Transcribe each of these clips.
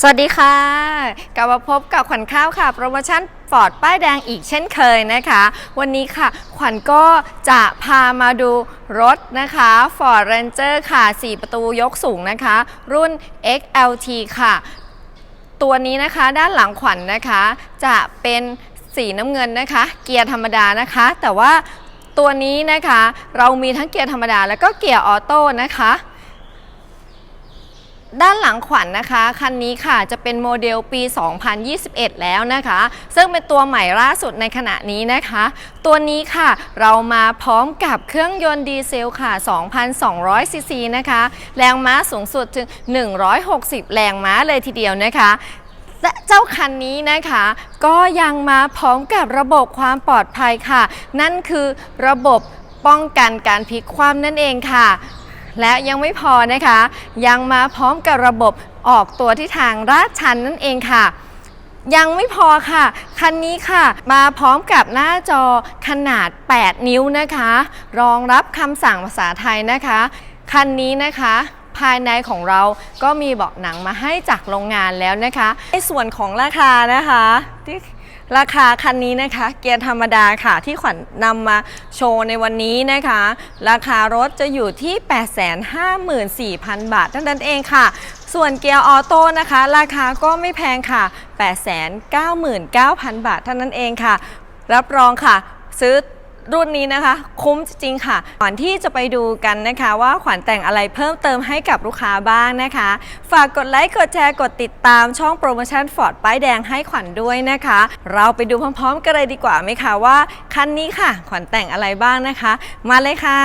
สวัสดีค่ะ กลับมาพบกับขวัญข้าวค่ะ โปรโมชั่นฟอร์ดป้ายแดงอีกเช่นเคยนะคะ วันนี้ค่ะ ขวัญก็จะพามาดูรถนะคะ Ford Ranger ค่ะ 4 ประตูยกสูงนะคะ รุ่น XLT ค่ะ ตัวนี้นะคะด้านหลังขวัญนะคะ จะเป็นสีน้ำเงินนะคะ เกียร์ธรรมดานะคะ แต่ว่าตัวนี้นะคะเรามีทั้งเกียร์ธรรมดาแล้วก็เกียร์ออโต้นะคะ ด้านหลังขวัญนนะคะ คันนี้ค่ะจะเป็นโมเดลปี 2021 แล้วนะคะ ซึ่งเป็นตัวใหม่ล่าสุดในขณะนี้นะคะ ตัวนี้ค่ะเรามาพร้อมกับเครื่องยนต์ดีเซลค่ะ 2,200 ซีซีนะคะ แรงม้าสูงสุดถึง 160 แรงม้าเลยทีเดียวนะคะและเจ้าคันนี้นะคะ ก็ยังมาพร้อมกับระบบความปลอดภัยค่ะ นั่นคือระบบป้องกันการพลิกคว่ำนั่นเองค่ะ และยังไม่พอนะคะ ยังมาพร้อมกับระบบออกตัวที่ทางลาดชันนั่นเองค่ะ ยังไม่พอค่ะ คันนี้ค่ะ มาพร้อมกับหน้าจอขนาด 8 นิ้วนะคะ รองรับคำสั่งภาษาไทยนะคะ คันนี้นะคะภายในของเราก็มีเบาะหนังมาให้จากโรงงานแล้วนะคะ ในส่วนของราคานะคะที่ ราคาคันนี้นะคะเกียร์ธรรมดาค่ะที่ขวัญนำมาโชว์ในวันนี้นะคะ ราคารถจะอยู่ที่ 854,000 บาทเท่านั้นเองค่ะ ส่วนเกียร์ออโต้นะคะ ราคาก็ไม่แพงค่ะ 899,000 บาทเท่านั้นเองค่ะ รับรองค่ะ ซื้อ รุ่นนี้นะคะ คุ้มจริงๆค่ะ ก่อนที่จะไปดูกันนะคะว่าขวัญแต่งอะไรเพิ่มเติมให้กับลูกค้าบ้างนะคะ ฝากกดไลค์กดแชร์กดติดตามช่องโปรโมชั่นฟอร์ดป้ายแดงให้ขวัญด้วยนะคะ เราไปดูพร้อมๆกันเลยดีกว่าไหมคะว่าคันนี้ค่ะ ขวัญแต่งอะไรบ้างนะคะ มาเลยค่ะ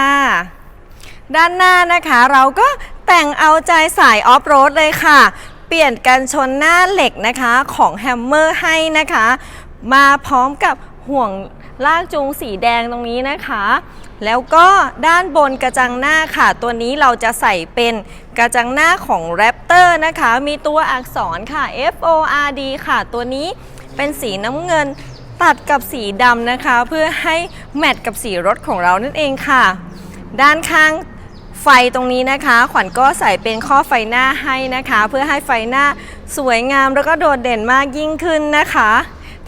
ด้านหน้านะคะเราก็แต่งเอาใจสายออฟโรดเลยค่ะ เปลี่ยนกันชนหน้าเหล็กนะคะของแฮมเมอร์ให้นะคะ มาพร้อมกับห่วง ลากจูงสีแดงตรงนี้นะคะ แล้วก็ด้านบนกระจังหน้าค่ะ ตัวนี้เราจะใส่เป็นกระจังหน้าของแรปเตอร์นะคะ มีตัวอักษรค่ะ F O R D ค่ะ ตัวนี้เป็นสีน้ำเงินตัดกับสีดำนะคะ เพื่อให้แมทกับสีรถของเรานั่นเองค่ะ ด้านข้างไฟตรงนี้นะคะ ขวัญก็ใส่เป็นข้อไฟหน้าให้นะคะ เพื่อให้ไฟหน้าสวยงามแล้วก็โดดเด่นมากยิ่งขึ้นนะคะ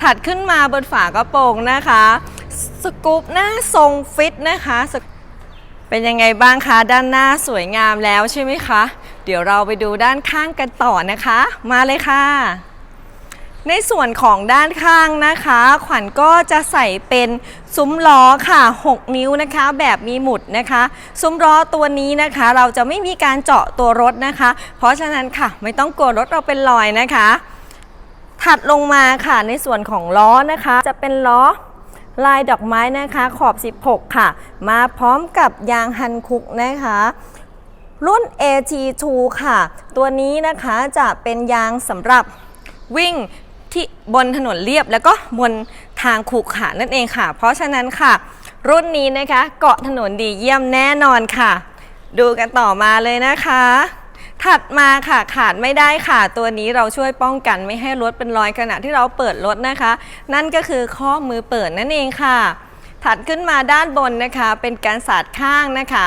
ถัดขึ้นมาบนฝากระโปรงนะคะ สกูปหน้าทรงฟิตนะคะ เป็นยังไงบ้างคะ ด้านหน้าสวยงามแล้วใช่ไหมคะ เดี๋ยวเราไปดูด้านข้างกันต่อนะคะ มาเลยค่ะ ในส่วนของด้านข้างนะคะ ขวัญก็จะใส่เป็นซุ้มล้อค่ะ 6 นิ้วนะคะ แบบมีหมุดนะคะ ซุ้มล้อตัวนี้นะคะ เราจะไม่มีการเจาะตัวรถนะคะ เพราะฉะนั้นค่ะ ไม่ต้องกลัวรถเราเป็นรอยนะคะ ถัดลงมาค่ะในส่วนของล้อนะคะ จะเป็นล้อลายดอกไม้นะคะขอบ 16 ค่ะ มาพร้อมกับยางฮันคุกนะคะ รุ่น AT2 ค่ะ ตัวนี้นะคะจะเป็นยางสำหรับวิ่งที่บนถนนเรียบแล้วก็บนทางขรุขระนั่นเองค่ะ เพราะฉะนั้นค่ะ รุ่นนี้นะคะเกาะถนนดีเยี่ยมแน่นอนค่ะ ดูกันต่อมาเลยนะคะ ถัดมาค่ะขาดไม่ได้ค่ะ ตัวนี้เราช่วยป้องกันไม่ให้รถเป็นรอยขณะที่เราเปิดรถนะคะ นั่นก็คือข้อมือเปิดนั่นเองค่ะ ถัดขึ้นมาด้านบนนะคะ เป็นการสาดข้างนะคะ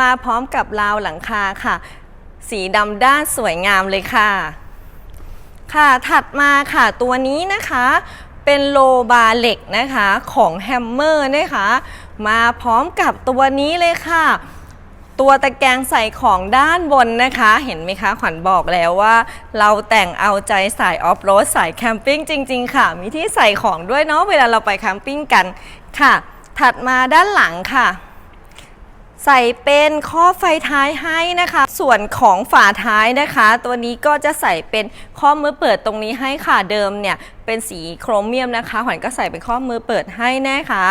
มาพร้อมกับราวหลังคาค่ะ สีดำด้านสวยงามเลยค่ะ ค่ะถัดมาค่ะตัวนี้นะคะเป็นโลบาร์เหล็กนะคะของแฮมเมอร์นะคะ มาพร้อมกับตัวนี้เลยค่ะ ตัวตะแกรงใส่ของด้านบนนะคะ เห็นไหมคะขวัญบอกแล้วว่า เราแต่งเอาใจสายออฟโรดสายแคมปิ้งจริง ๆ ค่ะ มีที่ใส่ของด้วยเนาะเวลาเราไปแคมปิ้งกันค่ะ ถัดมาด้านหลังค่ะ ใส่เป็นข้อไฟท้ายให้นะคะ ส่วนของฝาท้ายนะคะ ตัวนี้ก็จะใส่เป็นข้อมือเปิดตรงนี้ให้ค่ะเดิมเนี่ยเป็นสีโครเมียมนะคะขวัญก็ใส่เป็นข้อมือเปิดให้นะคะ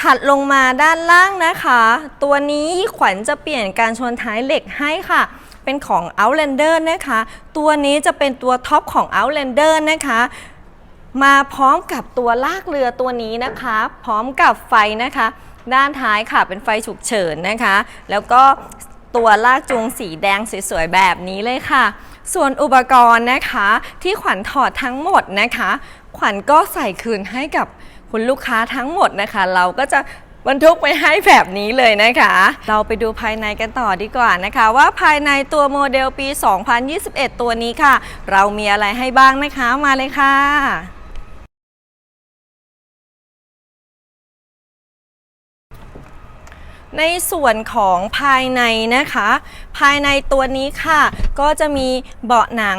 ถัดลงมาด้านล่างนะคะ ตัวนี้ขวัญจะเปลี่ยนการชนท้ายเหล็กให้ค่ะ เป็นของ Outlander นะคะ ตัวนี้จะเป็นตัวท็อปของ Outlander นะคะมาพร้อมกับตัวลากเรือตัวนี้นะคะ พร้อมกับไฟนะคะ ด้านท้ายค่ะเป็นไฟฉุกเฉินนะคะ แล้วก็ตัวลากจูงสีแดงสวยๆแบบนี้เลยค่ะ ส่วนอุปกรณ์นะคะที่ขวัญถอดทั้งหมดนะคะ ขวัญก็ใส่คืนให้กับ คุณลูกค้าทั้งหมดนะคะ เราก็จะบรรทุกไปให้แบบนี้เลยนะคะ เราไปดูภายในกันต่อดีกว่านะคะ ว่าภายในตัวโมเดลปี 2021 ตัวนี้ค่ะ เรามีอะไรให้บ้างนะคะมาเลยค่ะ ในส่วนของภายในนะคะ ภายในตัวนี้ค่ะ ก็จะมีเบาะหนัง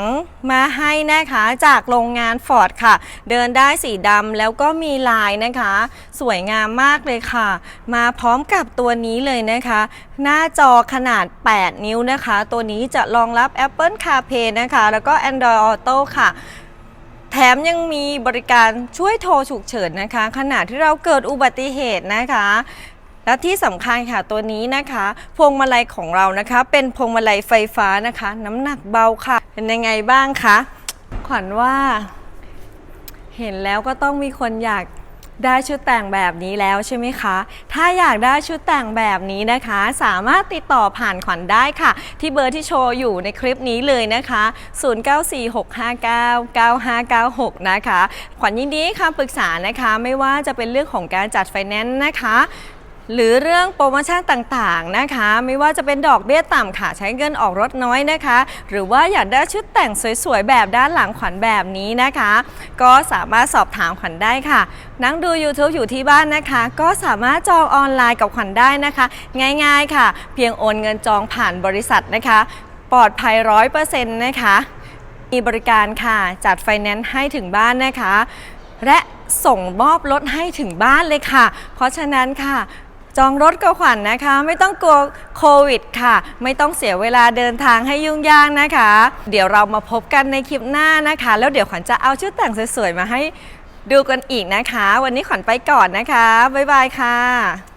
มาให้นะคะจากโรงงานฟอร์ดค่ะ เดินได้สีดำแล้วก็มีลายนะคะ สวยงามมากเลยค่ะ มาพร้อมกับตัวนี้เลยนะคะ หน้าจอขนาด 8 นิ้วนะคะ ตัวนี้จะรองรับ Apple CarPlay นะคะ แล้วก็ Android Auto ค่ะแถมยังมีบริการช่วยโทรฉุกเฉินนะคะ ขณะที่เราเกิดอุบัติเหตุนะคะ และที่สำคัญค่ะตัวนี้นะคะ พวงมาลัยของเรานะคะ เป็นพวงมาลัยไฟฟ้านะคะ น้ำหนักเบาค่ะ เป็นยังไงบ้างคะขวัญว่า เห็นแล้วก็ต้องมีคนอยากได้ชุดแต่งแบบนี้แล้วใช่ไหมคะ ถ้าอยากได้ชุดแต่งแบบนี้นะคะ สามารถติดต่อผ่านขวัญได้ค่ะ ที่เบอร์ที่โชว์อยู่ในคลิปนี้เลยนะคะ 0946599596 นะคะ ขวัญยินดีให้คำปรึกษานะคะ ไม่ว่าจะเป็นเรื่องของการจัดไฟแนนซ์นะคะ หรือเรื่องโปรโมชั่นต่างๆนะคะ ไม่ว่าจะเป็นดอกเบี้ยต่ำค่ะ ใช้เงินออกรถน้อยนะคะ หรือว่าอยากได้ชุดแต่งสวยๆ แบบด้านหลังขวัญแบบนี้นะคะ ก็สามารถสอบถามขวัญได้ค่ะ นั่งดู YouTube อยู่ที่บ้านนะคะ ก็สามารถจองออนไลน์กับขวัญได้นะคะ ง่ายๆค่ะ เพียงโอนเงินจองผ่านบริษัทนะคะ ปลอดภัยร้อยเปอร์เซ็นต์นะคะ มีบริการค่ะจัดไฟแนนซ์ให้ถึงบ้านนะคะ และส่งมอบรถให้ถึงบ้านเลยค่ะ เพราะฉะนั้นค่ะ จองรถกับขวัญนะคะ ไม่ต้องกลัวโควิดค่ะ ไม่ต้องเสียเวลาเดินทางให้ยุ่งยากนะคะ เดี๋ยวเรามาพบกันในคลิปหน้านะคะ แล้วเดี๋ยวขวัญจะเอาชุดแต่งสวยๆมาให้ดูกันอีกนะคะ วันนี้ขวัญไปก่อนนะคะ บ๊ายบายค่ะ